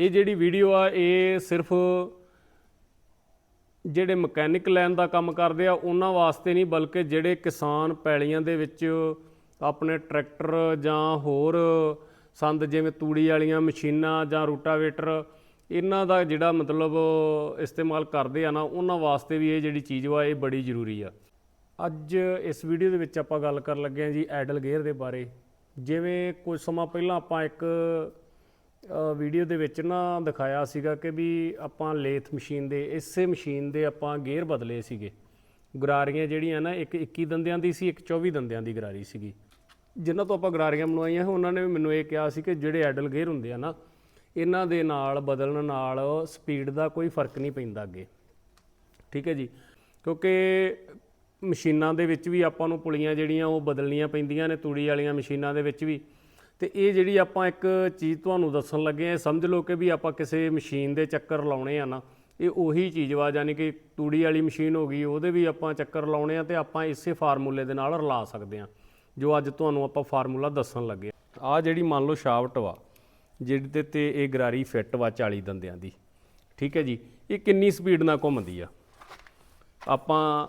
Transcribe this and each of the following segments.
ਇਹ ਜਿਹੜੀ ਵੀਡੀਓ ਆ, ਇਹ ਸਿਰਫ ਜਿਹੜੇ ਮਕੈਨਿਕ ਲਾਈਨ ਦਾ ਕੰਮ ਕਰਦੇ ਆ, ਉਹਨਾਂ ਵਾਸਤੇ ਨਹੀਂ, ਬਲਕਿ ਜਿਹੜੇ ਕਿਸਾਨ ਪੈਲੀਆਂ ਦੇ ਵਿੱਚ ਆਪਣੇ ਟਰੈਕਟਰ ਜਾਂ ਹੋਰ ਸੰਦ, ਜਿਵੇਂ ਤੂੜੀ ਵਾਲੀਆਂ ਮਸ਼ੀਨਾਂ ਜਾਂ ਰੂਟਾਵੇਟਰ, ਇਹਨਾਂ ਦਾ ਜਿਹੜਾ ਮਤਲਬ ਇਸਤੇਮਾਲ ਕਰਦੇ ਆ ਨਾ, ਉਹਨਾਂ ਵਾਸਤੇ ਵੀ ਇਹ ਜਿਹੜੀ ਚੀਜ਼ ਵਾ, ਇਹ ਬੜੀ ਜ਼ਰੂਰੀ ਆ। ਅੱਜ ਇਸ ਵੀਡੀਓ ਦੇ ਵਿੱਚ ਆਪਾਂ ਗੱਲ ਕਰਨ ਲੱਗੇ ਹਾਂ ਜੀ, ਐਡਲ ਗੇਅਰ ਦੇ ਬਾਰੇ। ਜਿਵੇਂ ਕੁਝ ਸਮਾਂ ਪਹਿਲਾਂ ਆਪਾਂ ਇੱਕ ਵੀਡੀਓ ਦੇ ਵਿੱਚ ਨਾ ਦਿਖਾਇਆ ਸੀਗਾ ਕਿ ਵੀ ਆਪਾਂ ਲੇਥ ਮਸ਼ੀਨ ਦੇ, ਇਸੇ ਮਸ਼ੀਨ ਦੇ ਆਪਾਂ ਗੇਅਰ ਬਦਲੇ ਸੀਗੇ। ਗਰਾਰੀਆਂ ਜਿਹੜੀਆਂ ਨਾ, ਇੱਕ 21 ਦੰਦਿਆਂ ਦੀ ਸੀ, ਇੱਕ 24 ਦੰਦਿਆਂ ਦੀ ਗਰਾਰੀ ਸੀਗੀ। ਜਿਨ੍ਹਾਂ ਤੋਂ ਆਪਾਂ ਗਰਾਰੀਆਂ ਬਣਵਾਈਆਂ, ਉਹਨਾਂ ਨੇ ਵੀ ਮੈਨੂੰ ਇਹ ਕਿਹਾ ਸੀ ਕਿ ਜਿਹੜੇ ਐਡਲ ਗੇਅਰ ਹੁੰਦੇ ਆ ਨਾ, ਇਹਨਾਂ ਦੇ ਨਾਲ ਬਦਲਣ ਨਾਲ ਸਪੀਡ ਦਾ ਕੋਈ ਫ਼ਰਕ ਨਹੀਂ ਪੈਂਦਾ ਅੱਗੇ। ਠੀਕ ਹੈ ਜੀ? ਕਿਉਂਕਿ ਮਸ਼ੀਨਾਂ ਦੇ ਵਿੱਚ ਵੀ ਆਪਾਂ ਨੂੰ ਪੁਲੀਆਂ ਜਿਹੜੀਆਂ ਉਹ ਬਦਲਣੀਆਂ ਪੈਂਦੀਆਂ ਨੇ, ਤੂੜੀ ਵਾਲੀਆਂ ਮਸ਼ੀਨਾਂ ਦੇ ਵਿੱਚ ਵੀ। ਤੇ ਇਹ ਜਿਹੜੀ ਆਪਾਂ ਇੱਕ ਚੀਜ਼ ਤੁਹਾਨੂੰ ਦੱਸਣ ਲੱਗੇ ਆ ਸਮਝ ਲਓ ਕਿ ਵੀ ਆਪਾਂ ਕਿਸੇ ਮਸ਼ੀਨ ਦੇ ਚੱਕਰ ਲਾਉਣੇ ਆ ਨਾ, ਇਹ ਉਹੀ ਚੀਜ਼ ਵਾ, ਯਾਨੀ ਕਿ ਤੂੜੀ ਵਾਲੀ ਮਸ਼ੀਨ ਹੋ ਗਈ, ਉਹਦੇ ਵੀ ਆਪਾਂ ਚੱਕਰ ਲਾਉਣੇ ਆ ਤੇ ਆਪਾਂ ਇਸੇ ਫਾਰਮੂਲੇ ਦੇ ਨਾਲ ਰਲਾ ਸਕਦੇ ਆ ਜੋ ਅੱਜ ਤੁਹਾਨੂੰ ਆਪਾਂ ਫਾਰਮੂਲਾ ਦੱਸਣ ਲੱਗੇ ਆ ਜਿਹੜੀ ਮੰਨ ਲਓ ਸ਼ਾਫਟ ਵਾ, ਜਿਹਦੇ ਤੇ ਤੇ ਇਹ ਗਰਾਰੀ ਫਿੱਟ ਵਾ 40 ਦੰਦਿਆਂ ਦੀ, ਠੀਕ ਹੈ ਜੀ, ਇਹ ਕਿੰਨੀ ਸਪੀਡ ਨਾਲ ਘੁੰਮਦੀ ਆ? ਆਪਾਂ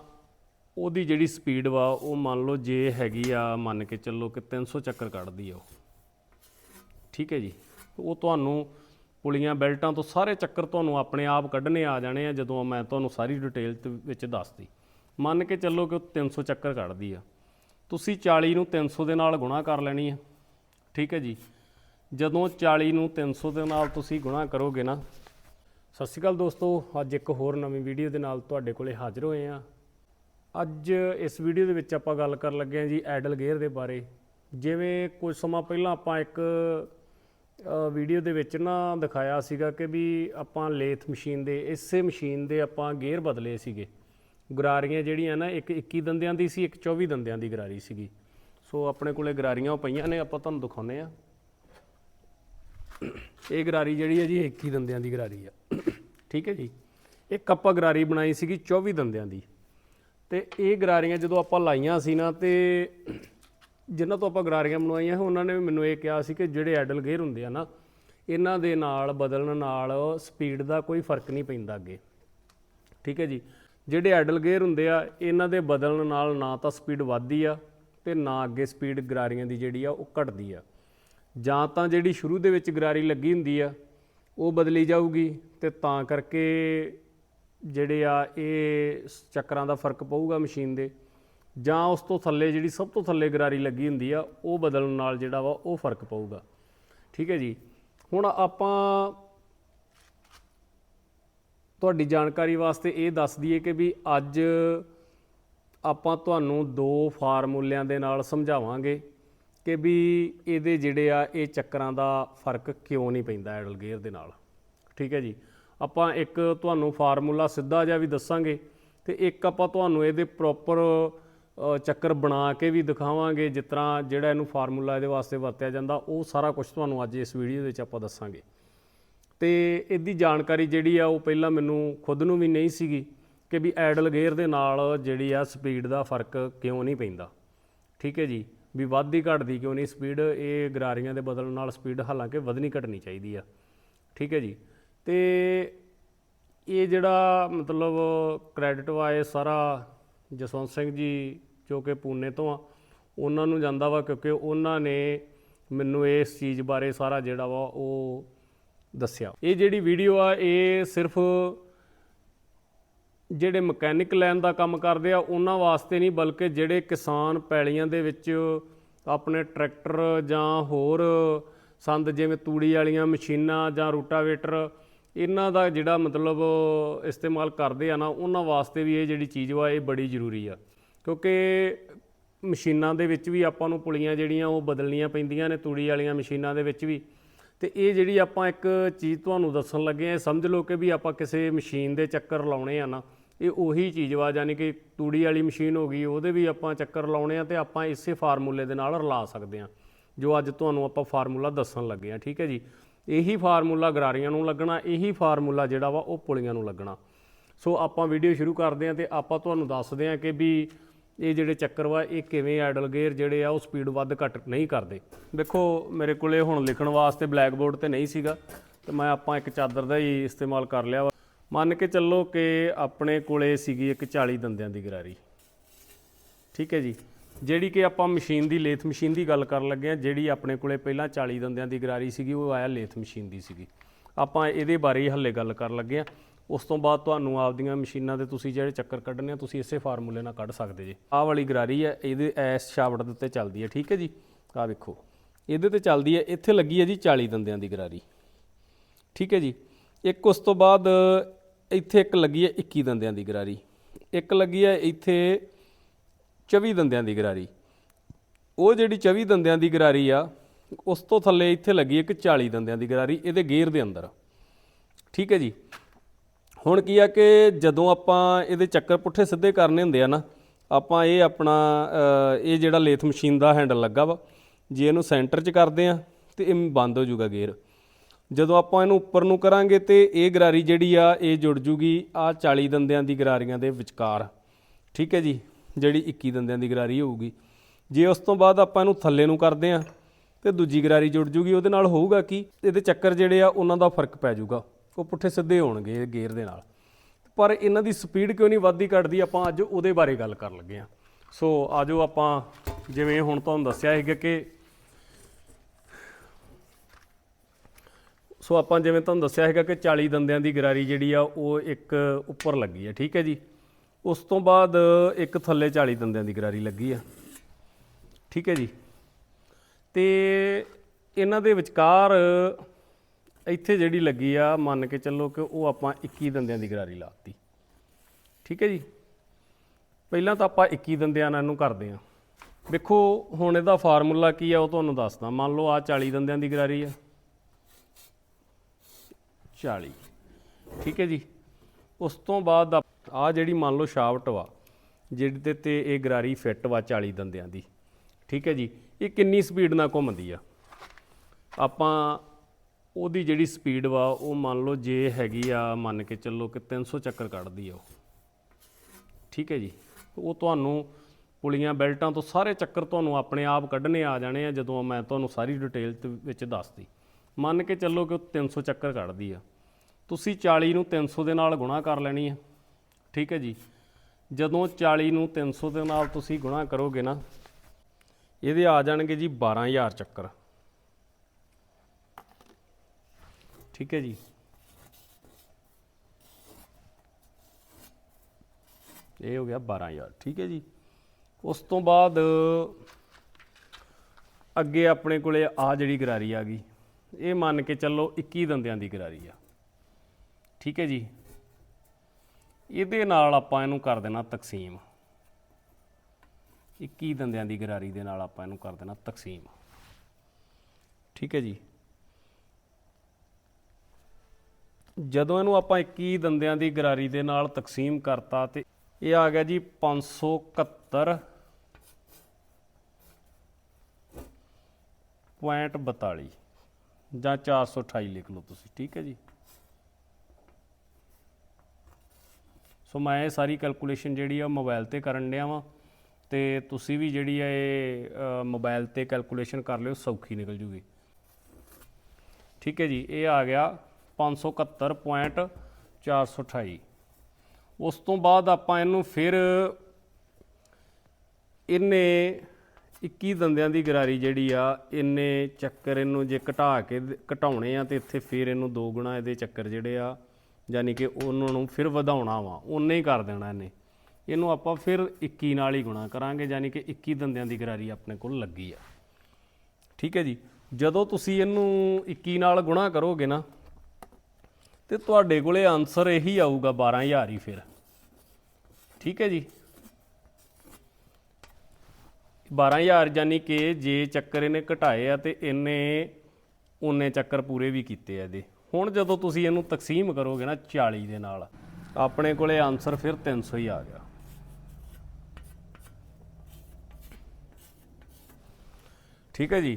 ਉਹਦੀ ਜਿਹੜੀ ਸਪੀਡ ਵਾ, ਉਹ ਮੰਨ ਲਓ ਜੇ ਹੈਗੀ ਆ, ਮੰਨ ਕੇ ਚੱਲੋ ਕਿ 300 ਚੱਕਰ ਕੱਢਦੀ ਆ ਉਹ। ਠੀਕ ਹੈ ਜੀ। ਉਹ ਤੁਹਾਨੂੰ ਪੁਲੀਆਂ ਬੈਲਟਾਂ ਤੋਂ ਸਾਰੇ ਚੱਕਰ ਤੁਹਾਨੂੰ ਆਪਣੇ ਆਪ ਕੱਢਣੇ ਆ ਜਾਣੇ ਆ, ਜਦੋਂ ਮੈਂ ਤੁਹਾਨੂੰ ਸਾਰੀ ਡਿਟੇਲ ਵਿੱਚ ਦੱਸਦੀ। ਮੰਨ ਕੇ ਚੱਲੋ ਕਿ ਉਹ 300 ਚੱਕਰ ਕੱਢਦੀ ਆ। ਤੁਸੀਂ 40 ਨੂੰ 300 ਦੇ ਨਾਲ ਗੁਣਾ ਕਰ ਲੈਣੀ ਆ। ਠੀਕ ਹੈ ਜੀ। ਜਦੋਂ 40 ਨੂੰ 300 ਦੇ ਨਾਲ ਤੁਸੀਂ ਗੁਣਾ ਕਰੋਗੇ ਨਾ, ਸਤਿ ਸ਼੍ਰੀ ਅਕਾਲ ਦੋਸਤੋ, ਅੱਜ ਇੱਕ ਹੋਰ ਨਵੀਂ ਵੀਡੀਓ ਦੇ ਨਾਲ ਤੁਹਾਡੇ ਕੋਲੇ ਹਾਜ਼ਰ ਹੋਏ ਆ। ਅੱਜ ਇਸ ਵੀਡੀਓ ਦੇ ਵਿੱਚ ਆਪਾਂ ਗੱਲ ਕਰਨ ਲੱਗੇ ਹਾਂ ਜੀ ਐਡਲ ਗੇਅਰ ਦੇ ਬਾਰੇ। ਜਿਵੇਂ ਕੁਝ ਸਮਾਂ ਪਹਿਲਾਂ ਆਪਾਂ ਇੱਕ ਵੀਡੀਓ ਦੇ ਵਿੱਚ ਨਾ ਦਿਖਾਇਆ ਸੀਗਾ ਕਿ ਵੀ ਆਪਾਂ ਲੇਥ ਮਸ਼ੀਨ ਦੇ, ਇਸੇ ਮਸ਼ੀਨ ਦੇ ਆਪਾਂ ਗੇਅਰ ਬਦਲੇ ਸੀਗੇ। ਗਰਾਰੀਆਂ ਜਿਹੜੀਆਂ ਨਾ, ਇੱਕ 21 ਦੰਦਿਆਂ ਦੀ ਸੀ, ਇੱਕ 24 ਦੰਦਿਆਂ ਦੀ ਗਰਾਰੀ ਸੀਗੀ। ਸੋ ਆਪਣੇ ਕੋਲੇ ਗਰਾਰੀਆਂ ਉਹ ਪਈਆਂ ਨੇ, ਆਪਾਂ ਤੁਹਾਨੂੰ ਦਿਖਾਉਂਦੇ ਆ ਇਹ ਗਰਾਰੀ ਜਿਹੜੀ ਹੈ ਜੀ 21 ਦੰਦਿਆਂ ਦੀ ਗਰਾਰੀ ਆ। ਠੀਕ ਹੈ ਜੀ? ਇੱਕ ਆਪਾਂ ਗਰਾਰੀ ਬਣਾਈ ਸੀਗੀ 24 ਦੰਦਿਆਂ ਦੀ। ਤੇ ਇਹ ਗਰਾਰੀਆਂ ਜਦੋਂ ਆਪਾਂ ਲਾਈਆਂ ਸੀ ਨਾ, ਤੇ ਜਿਨ੍ਹਾਂ ਤੋਂ ਆਪਾਂ ਗਰਾਰੀਆਂ ਬਣਵਾਈਆਂ ਉਹਨਾਂ ਨੇ ਵੀ ਮੈਨੂੰ ਇਹ ਕਿਹਾ ਸੀ ਕਿ ਜਿਹੜੇ ਐਡਲ ਗੇਅਰ ਹੁੰਦੇ ਆ ਨਾ, ਇਹਨਾਂ ਦੇ ਨਾਲ ਬਦਲਣ ਨਾਲ ਸਪੀਡ ਦਾ ਕੋਈ ਫ਼ਰਕ ਨਹੀਂ ਪੈਂਦਾ ਅੱਗੇ। ਠੀਕ ਹੈ ਜੀ? ਜਿਹੜੇ ਐਡਲ ਗੇਅਰ ਹੁੰਦੇ ਆ, ਇਹਨਾਂ ਦੇ ਬਦਲਣ ਨਾਲ ਨਾ ਤਾਂ ਸਪੀਡ ਵੱਧਦੀ ਆ ਤੇ ਨਾ ਅੱਗੇ ਸਪੀਡ ਗਰਾਰੀਆਂ ਦੀ ਜਿਹੜੀ ਆ, ਉਹ ਘਟਦੀ ਆ। ਜਾਂ ਤਾਂ ਜਿਹੜੀ ਸ਼ੁਰੂ ਦੇ ਵਿੱਚ ਗਰਾਰੀ ਲੱਗੀ ਹੁੰਦੀ ਆ, ਉਹ ਬਦਲੀ ਜਾਊਗੀ ਤੇ ਤਾਂ ਕਰਕੇ ਜਿਹੜੇ ਆ, ਇਹ ਚੱਕਰਾਂ ਦਾ ਫ਼ਰਕ ਪਊਗਾ ਮਸ਼ੀਨ ਦੇ। ਜਾਂ ਉਸ ਤੋਂ ਥੱਲੇ ਜਿਹੜੀ ਸਭ ਤੋਂ ਥੱਲੇ ਗਰਾਰੀ ਲੱਗੀ ਹੁੰਦੀ ਆ, ਉਹ ਬਦਲਣ ਨਾਲ ਜਿਹੜਾ ਵਾ ਉਹ ਫ਼ਰਕ ਪਊਗਾ। ਠੀਕ ਹੈ ਜੀ? ਹੁਣ ਆਪਾਂ ਤੁਹਾਡੀ ਜਾਣਕਾਰੀ ਵਾਸਤੇ ਇਹ ਦੱਸ ਦਈਏ ਕਿ ਵੀ ਅੱਜ ਆਪਾਂ ਤੁਹਾਨੂੰ ਦੋ ਫਾਰਮੂਲਿਆਂ ਦੇ ਨਾਲ ਸਮਝਾਵਾਂਗੇ ਕਿ ਵੀ ਇਹਦੇ ਜਿਹੜੇ ਆ, ਇਹ ਚੱਕਰਾਂ ਦਾ ਫ਼ਰਕ ਕਿਉਂ ਨਹੀਂ ਪੈਂਦਾ ਐਡਲ ਗੇਅਰ ਦੇ ਨਾਲ। ਠੀਕ ਹੈ ਜੀ? ਆਪਾਂ ਇੱਕ ਤੁਹਾਨੂੰ ਫਾਰਮੂਲਾ ਸਿੱਧਾ ਜਿਹਾ ਵੀ ਦੱਸਾਂਗੇ ਤੇ ਇੱਕ ਆਪਾਂ ਤੁਹਾਨੂੰ ਇਹਦੇ ਪ੍ਰੋਪਰ ਚੱਕਰ ਬਣਾ ਕੇ ਵੀ ਦਿਖਾਵਾਂਗੇ, ਜਿਸ ਤਰ੍ਹਾਂ ਜਿਹੜਾ ਇਹਨੂੰ ਫਾਰਮੂਲਾ ਇਹਦੇ ਵਾਸਤੇ ਵਰਤਿਆ ਜਾਂਦਾ, ਉਹ ਸਾਰਾ ਕੁਝ ਤੁਹਾਨੂੰ ਅੱਜ ਇਸ ਵੀਡੀਓ ਦੇ ਵਿੱਚ ਆਪਾਂ ਦੱਸਾਂਗੇ। ਤੇ ਇਹਦੀ ਜਾਣਕਾਰੀ ਜਿਹੜੀ ਆ, ਉਹ ਪਹਿਲਾਂ ਮੈਨੂੰ ਖੁਦ ਨੂੰ ਵੀ ਨਹੀਂ ਸੀਗੀ ਕਿ ਵੀ ਐਡਲ ਗੇਅਰ ਦੇ ਨਾਲ ਜਿਹੜੀ ਆ ਸਪੀਡ ਦਾ ਫ਼ਰਕ ਕਿਉਂ ਨਹੀਂ ਪੈਂਦਾ। ਠੀਕ ਹੈ ਜੀ? ਵੀ ਵੱਧਦੀ ਘਟਦੀ ਕਿਉਂ ਨਹੀਂ? ਸਪੀਡ ਇਹ ਗਰਾਰੀਆਂ ਦੇ ਬਦਲਣ ਨਾਲ ਸਪੀਡ ਹਾਲਾਂਕਿ ਵਧਣੀ ਘਟਣੀ ਚਾਹੀਦੀ ਆ। ਠੀਕ ਹੈ ਜੀ? ਤੇ ਇਹ ਜਿਹੜਾ ਮਤਲਬ ਕ੍ਰੈਡਿਟ ਵਾਏ ਸਾਰਾ ਜਸਵੰਤ ਸਿੰਘ ਜੀ ਜੋ ਕਿ ਪੂਨੇ ਤੋਂ ਆ, ਉਹਨਾਂ ਨੂੰ ਜਾਂਦਾ ਵਾ ਕਿਉਂਕਿ ਉਹਨਾਂ ਨੇ ਮੈਨੂੰ ਇਸ ਚੀਜ਼ ਬਾਰੇ ਸਾਰਾ ਜਿਹੜਾ ਵਾ ਉਹ ਦੱਸਿਆ। ਇਹ ਜਿਹੜੀ ਵੀਡੀਓ ਆ, ਇਹ ਸਿਰਫ ਜਿਹੜੇ ਮਕੈਨਿਕ ਲਾਈਨ ਦਾ ਕੰਮ ਕਰਦੇ ਆ, ਉਹਨਾਂ ਵਾਸਤੇ ਨਹੀਂ, ਬਲਕਿ ਜਿਹੜੇ ਕਿਸਾਨ ਪੈਲੀਆਂ ਦੇ ਵਿੱਚ ਆਪਣੇ ਟਰੈਕਟਰ ਜਾਂ ਹੋਰ ਸੰਦ, ਜਿਵੇਂ ਤੂੜੀ ਵਾਲੀਆਂ ਮਸ਼ੀਨਾਂ ਜਾਂ ਰੂਟਾਵੇਟਰ ਇਹਨਾਂ ਦਾ ਜਿਹੜਾ ਮਤਲਬ ਇਸਤੇਮਾਲ ਕਰਦੇ ਆ ਨਾ, ਉਹਨਾਂ ਵਾਸਤੇ ਵੀ ਇਹ ਜਿਹੜੀ ਚੀਜ਼ ਵਾ, ਇਹ ਬੜੀ ਜ਼ਰੂਰੀ ਆ। ਕਿਉਂਕਿ ਮਸ਼ੀਨਾਂ ਦੇ ਵਿੱਚ ਵੀ ਆਪਾਂ ਨੂੰ ਪੁਲੀਆਂ ਜਿਹੜੀਆਂ, ਉਹ ਬਦਲਣੀਆਂ ਪੈਂਦੀਆਂ ਨੇ, ਤੂੜੀ ਵਾਲੀਆਂ ਮਸ਼ੀਨਾਂ ਦੇ ਵਿੱਚ ਵੀ। ਤੇ ਇਹ ਜਿਹੜੀ ਆਪਾਂ ਇੱਕ ਚੀਜ਼ ਤੁਹਾਨੂੰ ਦੱਸਣ ਲੱਗੇ ਆ ਸਮਝ ਲਓ ਕਿ ਵੀ ਆਪਾਂ ਕਿਸੇ ਮਸ਼ੀਨ ਦੇ ਚੱਕਰ ਲਾਉਣੇ ਆ ਨਾ, ਇਹ ਉਹੀ ਚੀਜ਼ ਵਾ, ਯਾਨੀ ਕਿ ਤੂੜੀ ਵਾਲੀ ਮਸ਼ੀਨ ਹੋ ਗਈ, ਉਹਦੇ ਵੀ ਆਪਾਂ ਚੱਕਰ ਲਾਉਣੇ ਆ ਤੇ ਆਪਾਂ ਇਸੇ ਫਾਰਮੂਲੇ ਦੇ ਨਾਲ ਰਲਾ ਸਕਦੇ ਆ, ਜੋ ਅੱਜ ਤੁਹਾਨੂੰ ਆਪਾਂ ਫਾਰਮੂਲਾ ਦੱਸਣ ਲੱਗੇ ਆ, ਠੀਕ ਹੈ ਜੀ? ਇਹੀ ਫਾਰਮੂਲਾ ਗਰਾਰੀਆਂ ਨੂੰ ਲੱਗਣਾ, ਇਹੀ ਫਾਰਮੂਲਾ ਜਿਹੜਾ ਵਾ ਉਹ ਪੁਲੀਆਂ ਨੂੰ ਲੱਗਣਾ। ਸੋ ਆਪਾਂ ਵੀਡੀਓ ਸ਼ੁਰੂ ਕਰਦੇ ਹਾਂ ਤੇ ਆਪਾਂ ਤੁਹਾਨੂੰ ਦੱਸਦੇ ਹਾਂ ਕਿ ਵੀ ਇਹ ਜਿਹੜੇ ਚੱਕਰ ਵਾ, ਇਹ ਕਿਵੇਂ ਐਡਲ ਗੇਅਰ ਜਿਹੜੇ ਆ ਉਹ ਸਪੀਡ ਵੱਧ ਘੱਟ ਨਹੀਂ ਕਰਦੇ। ਦੇਖੋ, ਮੇਰੇ ਕੋਲੇ ਹੁਣ ਲਿਖਣ ਵਾਸਤੇ ਬਲੈਕ ਬੋਰਡ ਤੇ ਨਹੀਂ ਸੀਗਾ, ਤੇ ਮੈਂ ਆਪਾਂ ਇੱਕ ਚਾਦਰ ਦਾ ਹੀ ਇਸਤੇਮਾਲ ਕਰ ਲਿਆ ਵਾ। ਮੰਨ ਕੇ ਚੱਲੋ ਕਿ ਆਪਣੇ ਕੋਲੇ ਸੀਗੀ ਇੱਕ 40 ਦੰਦਿਆਂ ਦੀ ਗਰਾਰੀ। ਠੀਕ ਹੈ ਜੀ? ਜਿਹੜੀ ਕਿ ਆਪਾਂ ਮਸ਼ੀਨ ਦੀ ਲੇਥ ਮਸ਼ੀਨ ਦੀ ਗੱਲ ਕਰਨ ਲੱਗੇ ਆ ਜਿਹੜੀ ਆਪਣੇ ਕੋਲੇ ਪਹਿਲਾਂ 40 ਦੰਦਿਆਂ ਦੀ ਗਰਾਰੀ ਸੀਗੀ, ਉਹ ਆਇਆ ਲੇਥ ਮਸ਼ੀਨ ਦੀ ਸੀਗੀ। ਆਪਾਂ ਇਹਦੇ ਬਾਰੇ ਹੀ ਹੱਲੇ ਗੱਲ ਕਰਨ ਲੱਗੇ ਆ ਉਸ ਤੋਂ ਬਾਅਦ ਤੁਹਾਨੂੰ ਆਪਦੀਆਂ ਮਸ਼ੀਨਾਂ ਦੇ ਤੁਸੀਂ ਜਿਹੜੇ ਚੱਕਰ ਕੱਢਣੇ ਆ, ਤੁਸੀਂ ਇਸੇ ਫਾਰਮੂਲੇ ਨਾਲ ਕੱਢ ਸਕਦੇ ਜੀ। ਆਹ ਵਾਲੀ ਗਰਾਰੀ ਹੈ ਇਹਦੇ ਐਸ ਸ਼ਾਫਟ ਦੇ ਉੱਤੇ ਚੱਲਦੀ ਹੈ ਠੀਕ ਹੈ ਜੀ? ਆਹ ਵੇਖੋ, ਇਹਦੇ ਤੇ ਚੱਲਦੀ ਹੈ ਇੱਥੇ ਲੱਗੀ ਹੈ ਜੀ 40 ਦੰਦਿਆਂ ਦੀ ਗਰਾਰੀ। ਠੀਕ ਹੈ ਜੀ? ਇੱਕ ਉਸ ਤੋਂ ਬਾਅਦ ਇੱਥੇ ਇੱਕ ਲੱਗੀ ਹੈ 21 ਦੰਦਿਆਂ ਦੀ ਗਰਾਰੀ। ਇੱਕ ਲੱਗੀ ਹੈ ਇੱਥੇ 24 ਦੰਦਿਆਂ ਦੀ ਗਰਾਰੀ। ਉਹ ਜਿਹੜੀ 24 ਦੰਦਿਆਂ ਦੀ ਗਰਾਰੀ ਆ, ਉਸ ਤੋਂ ਥੱਲੇ ਇੱਥੇ ਲੱਗੀ ਇੱਕ 40 ਦੰਦਿਆਂ ਦੀ ਗਰਾਰੀ, ਇਹਦੇ ਗੇਅਰ ਦੇ ਅੰਦਰ। ਠੀਕ ਹੈ ਜੀ? ਹੁਣ ਕੀ ਆ ਕਿ ਜਦੋਂ ਆਪਾਂ ਇਹਦੇ ਚੱਕਰ ਪੁੱਠੇ ਸਿੱਧੇ ਕਰਨੇ ਹੁੰਦੇ ਆ ਨਾ, ਆਪਾਂ ਇਹ ਆਪਣਾ ਇਹ ਜਿਹੜਾ ਲੇਥ ਮਸ਼ੀਨ ਦਾ ਹੈਂਡਲ ਲੱਗਾ ਵਾ, ਜੇ ਇਹਨੂੰ ਸੈਂਟਰ 'ਚ ਕਰਦੇ ਆ, ਤੇ ਇਹ ਬੰਦ ਹੋ ਜਾਊਗਾ ਗੇਅਰ ਜਦੋਂ ਆਪਾਂ ਇਹਨੂੰ ਉੱਪਰ ਨੂੰ ਕਰਾਂਗੇ ਤੇ ਇਹ ਗਰਾਰੀ ਜਿਹੜੀ ਆ, ਇਹ ਜੁੜ ਜੂਗੀ ਆ 40 ਦੰਦਿਆਂ ਦੀ ਗਰਾਰੀਆਂ ਦੇ ਵਿਚਕਾਰ। ਠੀਕ ਹੈ ਜੀ? ਜਿਹੜੀ 21 ਦੰਦਿਆਂ ਦੀ ਗਰਾਰੀ ਹੋਊਗੀ। ਜੇ ਉਸ ਤੋਂ ਬਾਅਦ ਆਪਾਂ ਇਹਨੂੰ ਥੱਲੇ ਨੂੰ ਕਰਦੇ ਆ ਤੇ ਦੂਜੀ ਗਰਾਰੀ ਜੁੜ ਜੂਗੀ, ਉਹਦੇ ਨਾਲ ਹੋਊਗਾ ਕੀ? ਇਹਦੇ ਚੱਕਰ ਜਿਹੜੇ ਆ, ਉਹਨਾਂ ਦਾ ਫ਼ਰਕ ਪੈ ਜਾਊਗਾ ਉਹ ਪੁੱਠੇ ਸਿੱਧੇ ਹੋਣਗੇ ਗੇਅਰ ਦੇ ਨਾਲ। ਪਰ ਇਹਨਾਂ ਦੀ ਸਪੀਡ ਕਿਉਂ ਨਹੀਂ ਵੱਧਦੀ ਘਟਦੀ, ਆਪਾਂ ਅੱਜ ਉਹਦੇ ਬਾਰੇ ਗੱਲ ਕਰਨ ਲੱਗੇ ਆ ਸੋ ਆਜੋ ਆਪਾਂ, ਜਿਵੇਂ ਹੁਣ ਤੁਹਾਨੂੰ ਦੱਸਿਆ ਸੀਗਾ ਕਿ ਸੋ ਆਪਾਂ ਜਿਵੇਂ ਤੁਹਾਨੂੰ ਦੱਸਿਆ ਹੈਗਾ ਕਿ 40 ਦੰਦਿਆਂ ਦੀ ਗਰਾਰੀ ਜਿਹੜੀ ਆ, ਉਹ ਇੱਕ ਉੱਪਰ ਲੱਗੀ ਆ, ਠੀਕ ਹੈ ਜੀ? ਉਸ ਤੋਂ ਬਾਅਦ ਇੱਕ ਥੱਲੇ 40 ਦੰਦਿਆਂ ਦੀ ਗਰਾਰੀ ਲੱਗੀ ਆ। ਠੀਕ ਹੈ ਜੀ। ਤੇ ਇਹਨਾਂ ਦੇ ਵਿਚਕਾਰ ਇੱਥੇ ਜਿਹੜੀ ਲੱਗੀ ਆ, ਮੰਨ ਕੇ ਚੱਲੋ ਕਿ ਉਹ ਆਪਾਂ 21 ਦੰਦਿਆਂ ਦੀ ਗਰਾਰੀ ਲਾਤੀ। ਠੀਕ ਹੈ ਜੀ। ਪਹਿਲਾਂ ਤਾਂ ਆਪਾਂ 21 ਦੰਦਿਆਂ ਨਾਲ ਇਹਨੂੰ ਕਰਦੇ ਆ ਵੇਖੋ, ਹੁਣ ਇਹਦਾ ਫਾਰਮੂਲਾ ਕੀ ਆ ਉਹ ਤੁਹਾਨੂੰ ਦੱਸਦਾ। ਮੰਨ ਲਓ ਆ 40 ਦੰਦਿਆਂ ਦੀ ਗਰਾਰੀ ਆ। 40 ਠੀਕ ਹੈ ਜੀ। ਉਸ ਤੋਂ ਬਾਅਦ ਆ ਜਿਹੜੀ ਮੰਨ ਲਓ ਸ਼ਾਵਟ ਵਾ, ਜਿਹਦੇ ਤੇ ਇਹ ਗਰਾਰੀ ਫਿੱਟ ਵਾ 40 ਦੰਦਿਆਂ ਦੀ। ਠੀਕ ਹੈ ਜੀ? ਇਹ ਕਿੰਨੀ ਸਪੀਡ ਨਾਲ ਘੁੰਮਦੀ ਆ? ਆਪਾਂ ਉਹਦੀ ਜਿਹੜੀ ਸਪੀਡ ਵਾ, ਉਹ ਮੰਨ ਲਓ ਜੇ ਹੈਗੀ ਆ, ਮੰਨ ਕੇ ਚੱਲੋ ਕਿ 300 ਚੱਕਰ ਕੱਢਦੀ ਆ ਉਹ। ਠੀਕ ਹੈ ਜੀ? ਉਹ ਤੁਹਾਨੂੰ ਪੁਲੀਆਂ ਬੈਲਟਾਂ ਤੋਂ ਸਾਰੇ ਚੱਕਰ ਤੁਹਾਨੂੰ ਆਪਣੇ ਆਪ ਕੱਢਣੇ ਆ ਜਾਣੇ ਆ, ਜਦੋਂ ਮੈਂ ਤੁਹਾਨੂੰ ਸਾਰੀ ਡਿਟੇਲ ਵਿੱਚ ਦੱਸਦੀ। ਮੰਨ ਕੇ ਚੱਲੋ ਕਿ ਉਹ 300 ਚੱਕਰ ਕੱਢਦੀ ਆ। ਤੁਸੀਂ 40 ਨੂੰ 300 ਦੇ ਨਾਲ ਗੁਣਾ ਕਰ ਲੈਣੀ ਹੈ। ਠੀਕ ਹੈ ਜੀ। ਜਦੋਂ 40 ਨੂੰ 300 ਦੇ ਨਾਲ ਤੁਸੀਂ ਗੁਣਾ ਕਰੋਗੇ ਨਾ, ਇਹਦੇ ਆ ਜਾਣਗੇ ਜੀ 12000 ਚੱਕਰ। ਠੀਕ ਹੈ ਜੀ। ਇਹ ਹੋ ਗਿਆ 12000 ਠੀਕ ਹੈ ਜੀ। ਉਸ ਤੋਂ ਬਾਅਦ ਅੱਗੇ ਆਪਣੇ ਕੋਲੇ ਆ ਜਿਹੜੀ ਗਰਾਰੀ ਆ ਗਈ। ਇਹ ਮੰਨ ਕੇ ਚੱਲੋ 21 ਦੰਦਿਆਂ ਦੀ ਗਰਾਰੀ ਆ। ਠੀਕ ਹੈ ਜੀ। ਇਹਦੇ ਨਾਲ ਆਪਾਂ ਇਹਨੂੰ ਕਰ ਦੇਣਾ ਤਕਸੀਮ। 21 ਦੰਦਿਆਂ ਦੀ ਗਰਾਰੀ ਦੇ ਨਾਲ ਆਪਾਂ ਇਹਨੂੰ ਕਰ ਦੇਣਾ ਤਕਸੀਮ। ਠੀਕ ਹੈ ਜੀ। ਜਦੋਂ ਇਹਨੂੰ ਆਪਾਂ 21 ਦੰਦਿਆਂ ਦੀ ਗਰਾਰੀ ਦੇ ਨਾਲ ਤਕਸੀਮ ਕਰਤਾ ਤੇ ਇਹ ਆ ਗਿਆ ਜੀ 571 ਪੁਆਇੰਟ 42 ਜਾਂ 428 ਲਿਖ ਲਓ ਤੁਸੀਂ, ਠੀਕ ਹੈ ਜੀ। ਸੋ ਮੈਂ ਇਹ ਸਾਰੀ ਕੈਲਕੂਲੇਸ਼ਨ ਜਿਹੜੀ ਆ ਮੋਬਾਈਲ ਤੇ ਕਰਨ ਡਿਆ ਵਾਂ ਤੇ ਤੁਸੀਂ ਵੀ ਜਿਹੜੀ ਆ ਇਹ ਅ, ਮੋਬਾਈਲ ਤੇ ਕੈਲਕੂਲੇਸ਼ਨ ਕਰ ਲਿਓ ਸੌਖੀ ਨਿਕਲ ਜੂਗੀ। ਠੀਕ ਹੈ ਜੀ ਇਹ ਆ ਗਿਆ 571.428 ਉਸ ਤੋਂ ਬਾਅਦ ਆਪਾਂ ਇਹਨੂੰ ਫਿਰ ਇਹਨੇ 21 ਦੰਦਿਆਂ ਦੀ ਗਰਾਰੀ ਜਿਹੜੀ ਆ ਇਹਨੇ ਚੱਕਰ ਇਹਨੂੰ ਜੇ ਘਟਾ ਕੇ ਘਟਾਉਣੇ ਆ ਤੇ ਇੱਥੇ ਫਿਰ ਇਹਨੂੰ ਦੋ ਗੁਣਾ ਇਹਦੇ ਚੱਕਰ ਜਿਹੜੇ ਆ ਯਾਨੀ ਕਿ ਉਹਨਾਂ ਨੂੰ ਫਿਰ ਵਧਾਉਣਾ ਵਾ, ਉਹਨੇ ਹੀ ਕਰ ਦੇਣਾ ਇਹਨੇ। ਇਹਨੂੰ ਆਪਾਂ ਫਿਰ 21 ਨਾਲ ਹੀ ਗੁਣਾ ਕਰਾਂਗੇ ਯਾਨੀ ਕਿ 21 ਦੰਦਿਆਂ ਦੀ ਗਰਾਰੀ ਆਪਣੇ ਕੋਲ ਲੱਗੀ ਆ। ਠੀਕ ਹੈ ਜੀ? ਜਦੋਂ ਤੁਸੀਂ ਇਹਨੂੰ 21 ਨਾਲ ਗੁਣਾ ਕਰੋਗੇ ਨਾ, ਤੇ ਤੁਹਾਡੇ ਕੋਲੇ ਆਨਸਰ ਇਹੀ ਆਊਗਾ 12000 ਹੀ ਫਿਰ। ਠੀਕ ਹੈ ਜੀ? 12000 ਯਾਨੀ ਕਿ ਜੇ ਚੱਕਰ ਇਹਨੇ ਘਟਾਏ ਆ ਤੇ ਇਹਨੇ, ਉਹਨੇ ਚੱਕਰ ਪੂਰੇ ਵੀ ਕੀਤੇ ਆ ਇਹਦੇ। ਹੁਣ ਜਦੋਂ ਤੁਸੀਂ ਇਹਨੂੰ ਤਕਸੀਮ ਕਰੋਗੇ ਨਾ 40 ਦੇ ਨਾਲ, ਆਪਣੇ ਕੋਲੇ ਆਨਸਰ ਫਿਰ 300 ਹੀ ਆ ਗਿਆ। ਠੀਕ ਹੈ ਜੀ?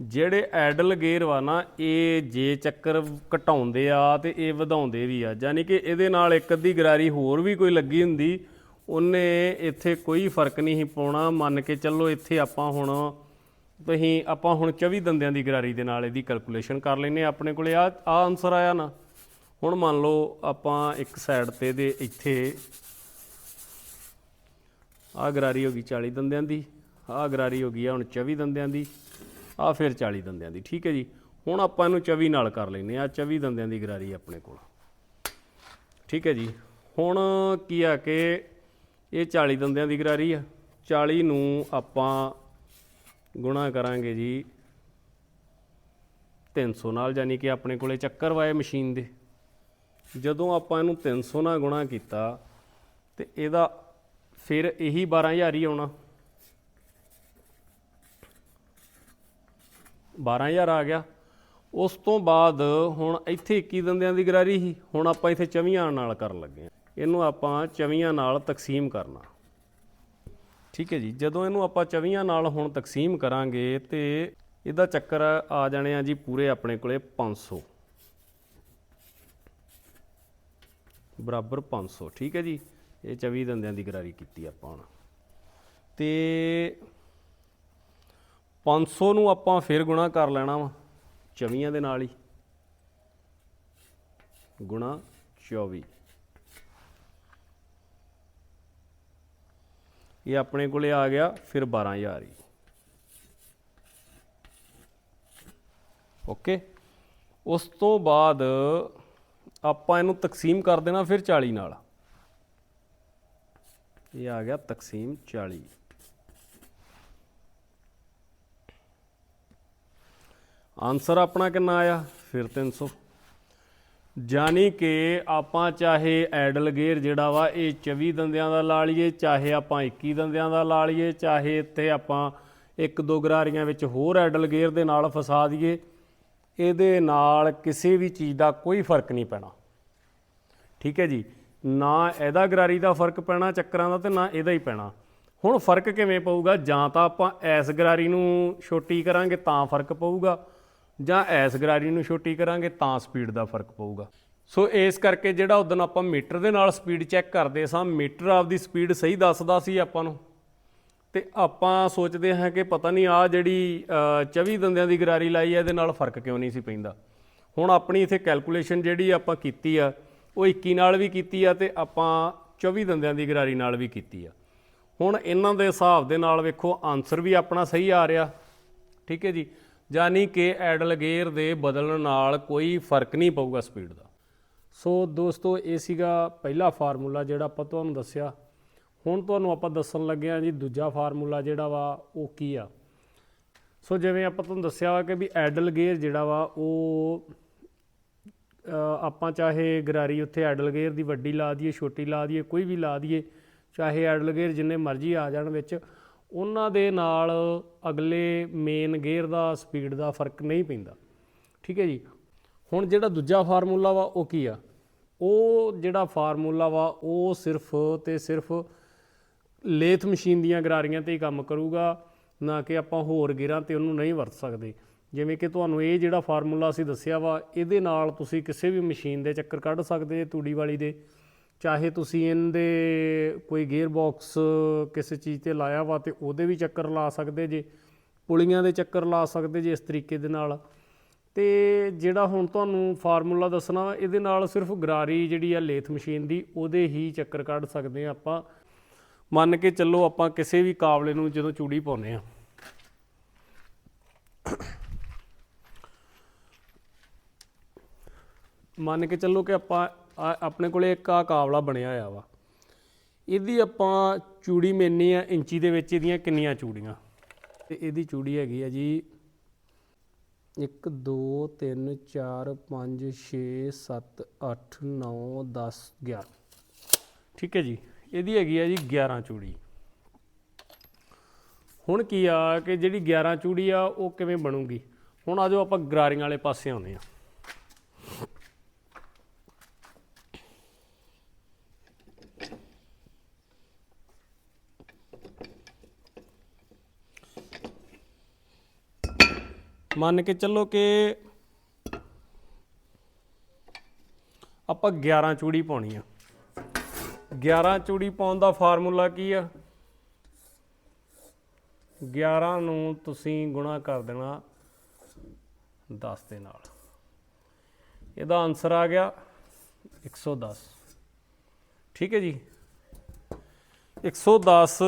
ਜਿਹੜੇ ਐਡਲ ਗੇਅਰ ਵਾ ਨਾ, ਇਹ ਜੇ ਚੱਕਰ ਘਟਾਉਂਦੇ ਆ ਤੇ ਇਹ ਵਧਾਉਂਦੇ ਵੀ ਆ। ਯਾਨੀ ਕਿ ਇਹਦੇ ਨਾਲ ਇੱਕ ਅੱਧੀ ਗਰਾਰੀ ਹੋਰ ਵੀ ਕੋਈ ਲੱਗੀ ਹੁੰਦੀ, ਉਹਨੇ ਇੱਥੇ ਕੋਈ ਫ਼ਰਕ ਨਹੀਂ ਪਾਉਣਾ। ਮੰਨ ਕੇ ਚੱਲੋ ਇੱਥੇ ਆਪਾਂ ਹੁਣ ਤੁਸੀਂ ਆਪਾਂ ਹੁਣ 24 ਦੰਦਿਆਂ ਦੀ ਗਰਾਰੀ ਦੇ ਨਾਲ ਇਹਦੀ ਕੈਲਕੂਲੇਸ਼ਨ ਕਰ ਲੈਨੇ ਆ ਆਪਣੇ ਕੋਲੇ। ਆ ਆ ਆਨਸਰ ਆਇਆ ਨਾ। ਹੁਣ ਮੰਨ ਲਓ ਆਪਾਂ ਇੱਕ ਸਾਈਡ ਤੇ ਦੇ ਇੱਥੇ ਆ ਗਰਾਰੀ ਹੋ ਗਈ 40 ਦੰਦਿਆਂ ਦੀ ਆ ਗਰਾਰੀ ਹੋ ਗਈ ਆ ਹੁਣ 24 ਦੰਦਿਆਂ ਦੀ ਆ ਫਿਰ 40 ਦੰਦਿਆਂ ਦੀ। ਠੀਕ ਹੈ ਜੀ। ਹੁਣ ਆਪਾਂ ਇਹਨੂੰ 24 ਨਾਲ ਕਰ ਲੈਨੇ ਆ 24 ਦੰਦਿਆਂ ਦੀ ਗਰਾਰੀ ਆਪਣੇ ਕੋਲ। ਠੀਕ ਹੈ ਜੀ। ਹੁਣ ਕੀ ਆ ਕਿ ਇਹ 40 ਦੰਦਿਆਂ ਦੀ ਗਰਾਰੀ ਆ। 40 ਨੂੰ ਆਪਾਂ ਗੁਣਾ ਕਰਾਂਗੇ ਜੀ। 300 ਨਾਲ ਯਾਨੀ ਕਿ ਆਪਣੇ ਕੋਲੇ ਚੱਕਰ ਵਾਏ ਮਸ਼ੀਨ ਦੇ। ਜਦੋਂ ਆਪਾਂ ਇਹਨੂੰ 300 ਨਾਲ ਗੁਣਾ ਕੀਤਾ, ਤੇ ਇਹਦਾ ਫਿਰ ਇਹੀ 12000 ਹੀ ਆਉਣਾ। 12000 ਆ ਗਿਆ। ਉਸ ਤੋਂ ਬਾਅਦ ਹੁਣ ਇੱਥੇ 21 ਦੰਦਿਆਂ ਦੀ ਗਰਾਰੀ ਸੀ। ਹੁਣ ਆਪਾਂ ਇੱਥੇ 24 ਨਾਲ ਕਰਨ ਲੱਗੇ ਹਾਂ। ਇਹਨੂੰ ਆਪਾਂ 24 ਨਾਲ ਤਕਸੀਮ ਕਰਨਾ। ਠੀਕ ਹੈ ਜੀ, ਜਦੋਂ ਇਹਨੂੰ ਆਪਾਂ 24 ਨਾਲ ਹੁਣ ਤਕਸੀਮ ਕਰਾਂਗੇ ਤੇ ਇਹਦਾ ਚੱਕਰ ਆ ਜਾਣੇ ਆ ਜੀ ਪੂਰੇ ਆਪਣੇ ਕੋਲੇ 500 ਬਰਾਬਰ 500 ਠੀਕ ਹੈ ਜੀ। ਇਹ 24 ਦੰਦਿਆਂ ਦੀ ਗਰਾਰੀ ਕੀਤੀ ਆਪਾਂ ਹੁਣ। ਤੇ 500 ਨੂੰ ਆਪਾਂ ਫਿਰ ਗੁਣਾ ਕਰ ਲੈਣਾ ਵਾ 24 ਦੇ ਨਾਲ ਹੀ। ਗੁਣਾ 24 ਇਹ ਆਪਣੇ ਕੋਲੇ ਆ ਗਿਆ, ਫਿਰ 12000 ਹੀ। ਓਕੇ ਉਸ ਤੋਂ ਬਾਅਦ ਆਪਾਂ ਇਹਨੂੰ ਤਕਸੀਮ ਕਰ ਦੇਣਾ ਫਿਰ 40 ਨਾਲ। ਇਹ ਆ ਗਿਆ ਤਕਸੀਮ 40 ਆਨਸਰ ਆਪਣਾ ਕਿੰਨਾ ਆਇਆ? ਫਿਰ 300 ਜਾਨੀ ਕਿ ਆਪਾਂ ਚਾਹੇ ਐਡਲ ਗੇਅਰ ਜਿਹੜਾ ਵਾ, ਇਹ 24 ਦੰਦਿਆਂ ਦਾ ਲਾ ਲਈਏ, ਚਾਹੇ ਆਪਾਂ 21 ਦੰਦਿਆਂ ਦਾ ਲਾ ਲਈਏ, ਚਾਹੇ ਇੱਥੇ ਆਪਾਂ ਇੱਕ ਦੋ ਗਰਾਰੀਆਂ ਵਿੱਚ ਹੋਰ ਐਡਲ ਗੇਅਰ ਦੇ ਨਾਲ ਫਸਾ ਦਈਏ, ਇਹਦੇ ਨਾਲ ਕਿਸੇ ਵੀ ਚੀਜ਼ ਦਾ ਕੋਈ ਫ਼ਰਕ ਨਹੀਂ ਪੈਣਾ। ਠੀਕ ਹੈ ਜੀ? ਨਾ ਇਹਦਾ ਗਰਾਰੀ ਦਾ ਫ਼ਰਕ ਪੈਣਾ ਚੱਕਰਾਂ ਦਾ ਤੇ ਨਾ ਇਹਦਾ ਹੀ ਪੈਣਾ। ਹੁਣ ਫ਼ਰਕ ਕਿਵੇਂ ਪਊਗਾ? ਜਾਂ ਤਾਂ ਆਪਾਂ ਐਸ ਗਰਾਰੀ ਨੂੰ ਛੋਟੀ ਕਰਾਂਗੇ ਤਾਂ ਫ਼ਰਕ ਪਊਗਾ। ਜਾਂ ਐਸ ਗਰਾਰੀ ਨੂੰ ਛੋਟੀ ਕਰਾਂਗੇ ਤਾਂ ਸਪੀਡ ਦਾ ਫ਼ਰਕ ਪਊਗਾ। ਸੋ ਇਸ ਕਰਕੇ ਜਿਹੜਾ ਉਦੋਂ ਆਪਾਂ ਮੀਟਰ ਦੇ ਨਾਲ ਸਪੀਡ ਚੈੱਕ ਕਰਦੇ ਸਾਂ ਮੀਟਰ ਆਪਦੀ ਸਪੀਡ ਸਹੀ ਦੱਸਦਾ ਸੀ ਆਪਾਂ ਨੂੰ। ਤੇ ਆਪਾਂ ਸੋਚਦੇ ਹਾਂ ਕਿ ਪਤਾ ਨਹੀਂ ਆ ਜਿਹੜੀ ਅ, 24 ਦੰਦਿਆਂ ਦੀ ਗਰਾਰੀ ਲਾਈ ਹੈ ਇਹਦੇ ਨਾਲ ਫ਼ਰਕ ਕਿਉਂ ਨਹੀਂ ਸੀ ਪੈਂਦਾ। ਹੁਣ ਆਪਣੀ ਇਥੇ ਕੈਲਕੂਲੇਸ਼ਨ ਜਿਹੜੀ ਆਪਾਂ ਕੀਤੀ ਆ ਉਹ 21 ਨਾਲ ਵੀ ਕੀਤੀ ਆ ਤੇ ਆਪਾਂ 24 ਦੰਦਿਆਂ ਦੀ ਗਰਾਰੀ ਨਾਲ ਵੀ ਕੀਤੀ ਆ। ਹੁਣ ਇਹਨਾਂ ਦੇ ਹਿਸਾਬ ਦੇ ਨਾਲ ਵੇਖੋ ਆਨਸਰ ਵੀ ਆਪਣਾ ਸਹੀ ਆ ਰਿਹਾ। ਠੀਕ ਹੈ ਜੀ? ਯਾਨੀ ਕਿ ਐਡਲ ਗੇਅਰ ਦੇ ਬਦਲਣ ਨਾਲ ਕੋਈ ਫ਼ਰਕ ਨਹੀਂ ਪਊਗਾ ਸਪੀਡ ਦਾ। ਸੋ ਦੋਸਤੋ, ਇਹ ਸੀਗਾ ਪਹਿਲਾ ਫਾਰਮੂਲਾ ਜਿਹੜਾ ਆਪਾਂ ਤੁਹਾਨੂੰ ਦੱਸਿਆ। ਹੁਣ ਤੁਹਾਨੂੰ ਆਪਾਂ ਦੱਸਣ ਲੱਗੇ ਹਾਂ ਜੀ ਦੂਜਾ ਫਾਰਮੂਲਾ ਜਿਹੜਾ ਵਾ, ਉਹ ਕੀ ਆ? ਸੋ ਜਿਵੇਂ ਆਪਾਂ ਤੁਹਾਨੂੰ ਦੱਸਿਆ ਵਾ ਕਿ ਵੀ ਐਡਲ ਗੇਅਰ ਜਿਹੜਾ ਵਾ, ਉਹ ਆਪਾਂ ਚਾਹੇ ਗਰਾਰੀ ਉੱਥੇ ਐਡਲ ਗੇਅਰ ਦੀ ਵੱਡੀ ਲਾ ਦਈਏ, ਛੋਟੀ ਲਾ ਦਈਏ, ਕੋਈ ਵੀ ਲਾ ਦਈਏ, ਚਾਹੇ ਐਡਲ ਗੇਅਰ ਜਿੰਨੇ ਮਰਜ਼ੀ ਆ ਜਾਣ ਵਿੱਚ ਉਹਨਾਂ ਦੇ ਨਾਲ ਅਗਲੇ ਮੇਨ ਗੇਅਰ ਦਾ ਸਪੀਡ ਦਾ ਫ਼ਰਕ ਨਹੀਂ ਪੈਂਦਾ। ਠੀਕ ਹੈ ਜੀ? ਹੁਣ ਜਿਹੜਾ ਦੂਜਾ ਫਾਰਮੂਲਾ ਵਾ, ਉਹ ਕੀ ਆ? ਉਹ ਜਿਹੜਾ ਫਾਰਮੂਲਾ ਵਾ, ਉਹ ਸਿਰਫ ਤੇ ਸਿਰਫ ਲੇਥ ਮਸ਼ੀਨ ਦੀਆਂ ਗਰਾਰੀਆਂ ਤੇ ਹੀ ਕੰਮ ਕਰੂਗਾ, ਨਾ ਕਿ ਆਪਾਂ ਹੋਰ ਗੇਅਰਾਂ ਤੇ ਉਹਨੂੰ ਨਹੀਂ ਵਰਤ ਸਕਦੇ। ਜਿਵੇਂ ਕਿ ਤੁਹਾਨੂੰ ਇਹ ਜਿਹੜਾ ਫਾਰਮੂਲਾ ਅਸੀਂ ਦੱਸਿਆ ਵਾ, ਇਹਦੇ ਨਾਲ ਤੁਸੀਂ ਕਿਸੇ ਵੀ ਮਸ਼ੀਨ ਦੇ ਚੱਕਰ ਕੱਢ ਸਕਦੇ ਜੇ, ਤੂੜੀ ਵਾਲੀ ਦੇ। ਚਾਹੇ ਤੁਸੀਂ ਇਹਦੇ ਕੋਈ ਗੇਅਰ ਬਾਕਸ ਕਿਸੇ ਚੀਜ਼ ਤੇ ਲਾਇਆ ਵਾ ਤੇ ਉਹਦੇ ਵੀ ਚੱਕਰ ਲਾ ਸਕਦੇ ਜੇ ਪੁਲੀਆਂ ਦੇ ਚੱਕਰ ਲਾ ਸਕਦੇ ਜੇ ਇਸ ਤਰੀਕੇ ਦੇ ਨਾਲ। ਤੇ ਜਿਹੜਾ ਹੁਣ ਤੁਹਾਨੂੰ ਫਾਰਮੂਲਾ ਦੱਸਣਾ ਵਾ, ਇਹਦੇ ਨਾਲ ਸਿਰਫ ਗਰਾਰੀ ਜਿਹੜੀ ਆ ਲੇਥ ਮਸ਼ੀਨ ਦੀ ਉਹਦੇ ਹੀ ਚੱਕਰ ਕੱਢ ਸਕਦੇ ਆ ਆਪਾਂ। ਮੰਨ ਕੇ ਚੱਲੋ ਆਪਾਂ ਕਿਸੇ ਵੀ ਕਾਬਲੇ ਨੂੰ ਜਦੋਂ ਚੂੜੀ ਪਾਉਨੇ ਆ ਮੰਨ ਕੇ ਚੱਲੋ ਕਿ ਆਪਾਂ ਆਪਣੇ ਕੋਲੇ ਇੱਕ ਆ ਕਾਬਲਾ ਬਣਿਆ ਹੋਇਆ ਵਾ। ਇਹਦੀ ਆਪਾਂ ਚੂੜੀ ਮੈਨੀ ਆ ਇੰਚੀ ਦੇ ਵਿੱਚ ਇਹਦੀਆਂ ਕਿੰਨੀਆਂ ਚੂੜੀਆਂ। ਤੇ ਇਹਦੀ ਚੂੜੀ ਹੈਗੀ ਆ ਜੀ 1 2 3 4 5 6 7 8 9 10 11 ਠੀਕ ਹੈ ਜੀ। ਇਹਦੀ ਹੈਗੀ ਆ ਜੀ 11 ਚੂੜੀ। ਹੁਣ ਕੀ ਆ ਕਿ ਜਿਹੜੀ 11 ਚੂੜੀ ਆ ਉਹ ਕਿਵੇਂ ਬਣੂਗੀ? ਹੁਣ ਆਜੋ ਆਪਾਂ ਗਰਾਰੀਆਂ ਵਾਲੇ ਪਾਸੇ ਆਉਂਦੇ ਆ ਮੰਨ ਕੇ ਚੱਲੋ ਕਿ ਆਪਾਂ 11 ਚੂੜੀ ਪਾਉਣੀ ਆ 11 ਚੂੜੀ ਪਾਉਣ ਦਾ ਫਾਰਮੂਲਾ ਕੀ ਆ? 11 ਨੂੰ ਤੁਸੀਂ ਗੁਣਾ ਕਰ ਦੇਣਾ 10 ਦੇ ਨਾਲ। ਇਹਦਾ ਆਨਸਰ ਆ ਗਿਆ 110 ਠੀਕ ਹੈ ਜੀ? 110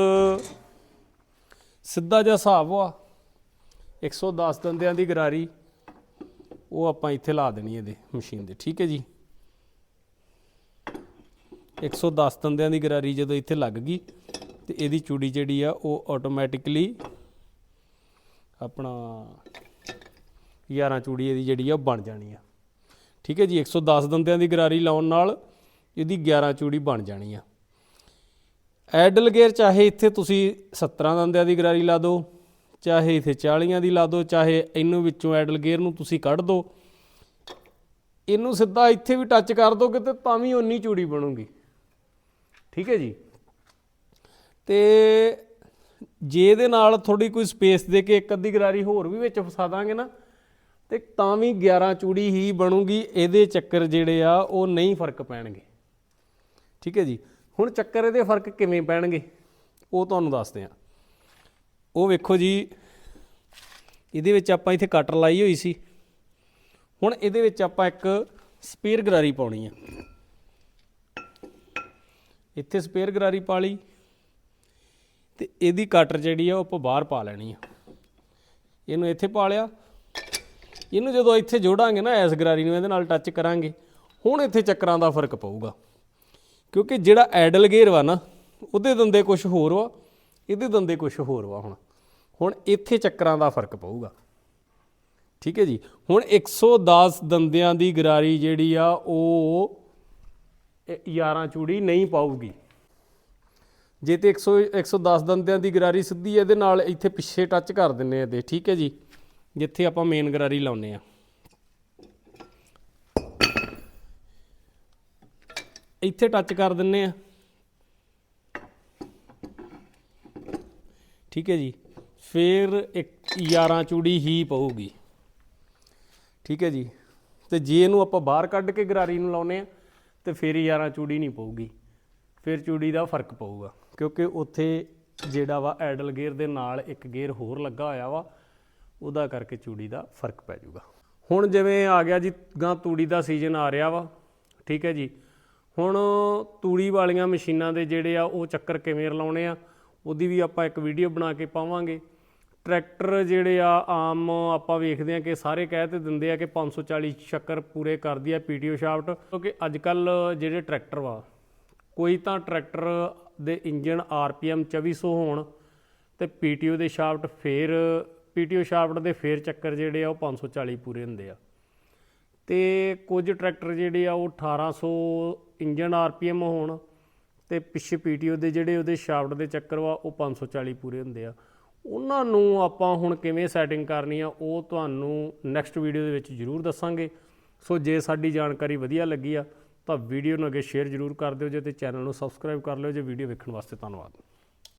ਸਿੱਧਾ ਜਿਹਾ ਹਿਸਾਬ ਵਾ। 110 ਦੰਦਿਆਂ ਦੀ ਗਰਾਰੀ, ਉਹ ਆਪਾਂ ਇੱਥੇ ਲਾ ਦੇਣੀ ਇਹਦੇ ਮਸ਼ੀਨ ਦੇ, ਠੀਕ ਹੈ ਜੀ? 110 ਦੰਦਿਆਂ ਦੀ ਗਰਾਰੀ ਜਦੋਂ ਇੱਥੇ ਲੱਗ ਗਈ ਤੇ ਇਹਦੀ ਚੂੜੀ ਜਿਹੜੀ ਆ, ਉਹ ਆਟੋਮੈਟਿਕਲੀ ਆਪਣਾ 11 ਚੂੜੀ ਇਹਦੀ ਜਿਹੜੀ ਆ, ਉਹ ਬਣ ਜਾਣੀ ਆ। ਠੀਕ ਹੈ ਜੀ? 110 ਦੰਦਿਆਂ ਦੀ ਗਰਾਰੀ ਲਾਉਣ ਨਾਲ ਇਹਦੀ 11 ਚੂੜੀ ਬਣ ਜਾਣੀ ਆ। ਐਡਲ ਗੇਅਰ ਚਾਹੇ ਇੱਥੇ ਤੁਸੀਂ 17 ਦੰਦਿਆਂ ਦੀ ਗਰਾਰੀ ਲਾ ਦਿਓ ਚਾਹੇ ਇੱਥੇ 40 ਦੀ ਲਾ ਦਿਓ ਚਾਹੇ ਇਹਨੂੰ ਵਿੱਚੋਂ ਐਡਲ ਗੇਅਰ ਨੂੰ ਤੁਸੀਂ ਕੱਢ ਦਿਓ ਇਹਨੂੰ ਸਿੱਧਾ ਇੱਥੇ ਵੀ ਟੱਚ ਕਰ ਦੋਗੇ ਤੇ ਤਾਂ ਵੀ ਉਨੀ ਚੂੜੀ ਬਣੂਗੀ। ਠੀਕ ਹੈ ਜੀ? ਤੇ ਜੇ ਇਹਦੇ ਨਾਲ ਥੋੜੀ ਕੋਈ ਸਪੇਸ ਦੇ ਕੇ ਇੱਕ ਅੱਧੀ ਗਰਾਰੀ ਹੋਰ ਵੀ ਵਿੱਚ ਫਸਾ ਦਾਂਗੇ ਨਾ, ਤੇ ਤਾਂ ਵੀ 11 ਚੂੜੀ ਹੀ ਬਣੂਗੀ। ਇਹਦੇ ਚੱਕਰ ਜਿਹੜੇ ਆ, ਉਹ ਨਹੀਂ ਫ਼ਰਕ ਪੈਣਗੇ। ਠੀਕ ਹੈ ਜੀ? ਹੁਣ ਚੱਕਰ ਇਹਦੇ ਫ਼ਰਕ ਕਿਵੇਂ ਪੈਣਗੇ? ਉਹ ਤੁਹਾਨੂੰ ਦੱਸਦੇ ਆ ਉਹ ਵੇਖੋ ਜੀ, ਇਹਦੇ ਵਿੱਚ ਆਪਾਂ ਇੱਥੇ ਕਟਰ ਲਾਈ ਹੋਈ ਸੀ। ਹੁਣ ਇਹਦੇ ਵਿੱਚ ਆਪਾਂ ਇੱਕ ਸਪੇਅਰ ਗਰਾਰੀ ਪਾਉਣੀ ਆ। ਇੱਥੇ ਸਪੇਅਰ ਗਰਾਰੀ ਪਾ ਲਈ ਤੇ ਇਹਦੀ ਕਟਰ ਜਿਹੜੀ ਆ, ਉਹ ਆਪਾਂ ਬਾਹਰ ਪਾ ਲੈਣੀ ਆ। ਇਹਨੂੰ ਇੱਥੇ ਪਾ ਲਿਆ। ਇਹਨੂੰ ਜਦੋਂ ਇੱਥੇ ਜੋੜਾਂਗੇ ਨਾ ਐਸ ਗਰਾਰੀ ਨੂੰ ਇਹਦੇ ਨਾਲ ਟੱਚ ਕਰਾਂਗੇ। ਹੁਣ ਇੱਥੇ ਚੱਕਰਾਂ ਦਾ ਫ਼ਰਕ ਪਊਗਾ। ਕਿਉਂਕਿ ਜਿਹੜਾ ਐਡਲ ਗੇਅਰ ਵਾ ਨਾ, ਉਹਦੇ ਦੰਦੇ ਕੁਝ ਹੋਰ ਵਾ, ਇਹਦੇ ਦੰਦੇ ਕੁਝ ਹੋਰ ਵਾ ਹੁਣ। ਹੁਣ ਇੱਥੇ ਚੱਕਰਾਂ ਦਾ ਫ਼ਰਕ ਪਊਗਾ। ਠੀਕ ਹੈ ਜੀ? ਹੁਣ 110 ਦੰਦਿਆਂ ਦੀ ਗਰਾਰੀ ਜਿਹੜੀ ਆ, ਉਹ ਇਹ 11 ਚੂੜੀ ਨਹੀਂ ਪਾਊਗੀ। ਜੇ ਤੇ 100 110 ਦੰਦਿਆਂ ਦੀ ਗਰਾਰੀ ਸਿੱਧੀ ਇਹਦੇ ਨਾਲ ਇੱਥੇ ਪਿੱਛੇ ਟੱਚ ਕਰ ਦਿੰਨੇ ਆ ਦੇ ਠੀਕ ਹੈ ਜੀ? ਜਿੱਥੇ ਆਪਾਂ ਮੇਨ ਗਰਾਰੀ ਲਾਉਨੇ ਆ। ਇੱਥੇ ਟੱਚ ਕਰ ਦਿੰਨੇ ਆ। ਠੀਕ ਹੈ ਜੀ? ਫਿਰ ਇੱਕ 11 ਚੂੜੀ ਹੀ ਪਊਗੀ। ਠੀਕ ਹੈ ਜੀ? ਤੇ ਜੇ ਇਹਨੂੰ ਆਪਾਂ ਬਾਹਰ ਕੱਢ ਕੇ ਗਰਾਰੀ ਨੂੰ ਲਾਉਨੇ ਆ ਤੇ ਫਿਰ 11 ਚੂੜੀ ਨਹੀਂ ਪਊਗੀ। ਫਿਰ ਚੂੜੀ ਦਾ ਫ਼ਰਕ ਪਊਗਾ। ਕਿਉਂਕਿ ਉੱਥੇ ਜਿਹੜਾ ਵਾ ਐਡਲ ਗੇਅਰ ਦੇ ਨਾਲ ਇੱਕ ਗੇਅਰ ਹੋਰ ਲੱਗਾ ਹੋਇਆ ਵਾ, ਉਹਦਾ ਕਰਕੇ ਚੂੜੀ ਦਾ ਫ਼ਰਕ ਪੈ ਜਾਊਗਾ। ਹੁਣ ਜਿਵੇਂ ਆ ਗਿਆ ਜੀ, ਗਾਂ ਤੂੜੀ ਦਾ ਸੀਜ਼ਨ ਆ ਰਿਹਾ ਵਾ। ਠੀਕ ਹੈ ਜੀ? ਹੁਣ ਤੂੜੀ ਵਾਲੀਆਂ ਮਸ਼ੀਨਾਂ ਦੇ ਜਿਹੜੇ ਆ, ਉਹ ਚੱਕਰ ਕਿਵੇਂ ਰਲਾਉਣੇ ਆ, ਉਹਦੀ ਵੀ ਆਪਾਂ ਇੱਕ ਵੀਡੀਓ ਬਣਾ ਕੇ ਪਾਵਾਂਗੇ। ਟਰੈਕਟਰ ਜਿਹੜੇ ਆ, ਆਮ ਆਪਾਂ ਵੇਖਦੇ ਆ ਕਿ ਸਾਰੇ ਕਹਿ ਤੇ ਦਿੰਦੇ ਆ ਕਿ 540 ਚੱਕਰ ਪੂਰੇ ਕਰਦੀ ਆ ਪੀਟੀਓ ਸ਼ਾਫਟ। ਕਿਉਂਕਿ ਅੱਜ ਕੱਲ ਜਿਹੜੇ ਟਰੈਕਟਰ ਵਾ, ਕੋਈ ਤਾਂ ਟਰੈਕਟਰ ਦੇ ਇੰਜਨ ਆਰਪੀਐਮ 2400 ਹੋਣ ਤੇ ਪੀਟੀਓ ਦੇ ਸ਼ਾਫਟ ਫੇਰ ਪੀਟੀਓ ਸ਼ਾਫਟ ਦੇ ਫੇਰ ਚੱਕਰ ਜਿਹੜੇ ਆ ਉਹ 540 ਪੂਰੇ ਹੁੰਦੇ ਆ। ਤੇ ਕੁਝ ਟਰੈਕਟਰ ਜਿਹੜੇ ਆ, ਉਹ 1800 ਇੰਜਨ ਆਰਪੀਐਮ ਹੋਣ ਤੇ ਪਿੱਛੇ ਪੀਟੀਓ ਦੇ ਜਿਹੜੇ ਉਹਦੇ ਸ਼ਾਫਟ ਦੇ ਚੱਕਰ ਵਾ, ਉਹ 540 ਪੂਰੇ ਹੁੰਦੇ ਆ। ਉਹਨਾਂ ਨੂੰ ਆਪਾਂ ਹੁਣ ਕਿਵੇਂ ਸੈਟਿੰਗ ਕਰਨੀ ਆ, ਉਹ ਤੁਹਾਨੂੰ ਨੈਕਸਟ ਵੀਡੀਓ ਦੇ ਵਿੱਚ ਜ਼ਰੂਰ ਦੱਸਾਂਗੇ। ਸੋ ਜੇ ਸਾਡੀ ਜਾਣਕਾਰੀ ਵਧੀਆ ਲੱਗੀ ਆ, ਤਾਂ ਵੀਡੀਓ ਨੂੰ ਅੱਗੇ ਸ਼ੇਅਰ ਜ਼ਰੂਰ ਕਰ ਦਿਓ ਜੇ ਤੇ ਚੈਨਲ ਨੂੰ ਸਬਸਕ੍ਰਾਈਬ ਕਰ ਲਿਓ ਜੇ ਵੀਡੀਓ ਵੇਖਣ ਵਾਸਤੇ ਧੰਨਵਾਦ।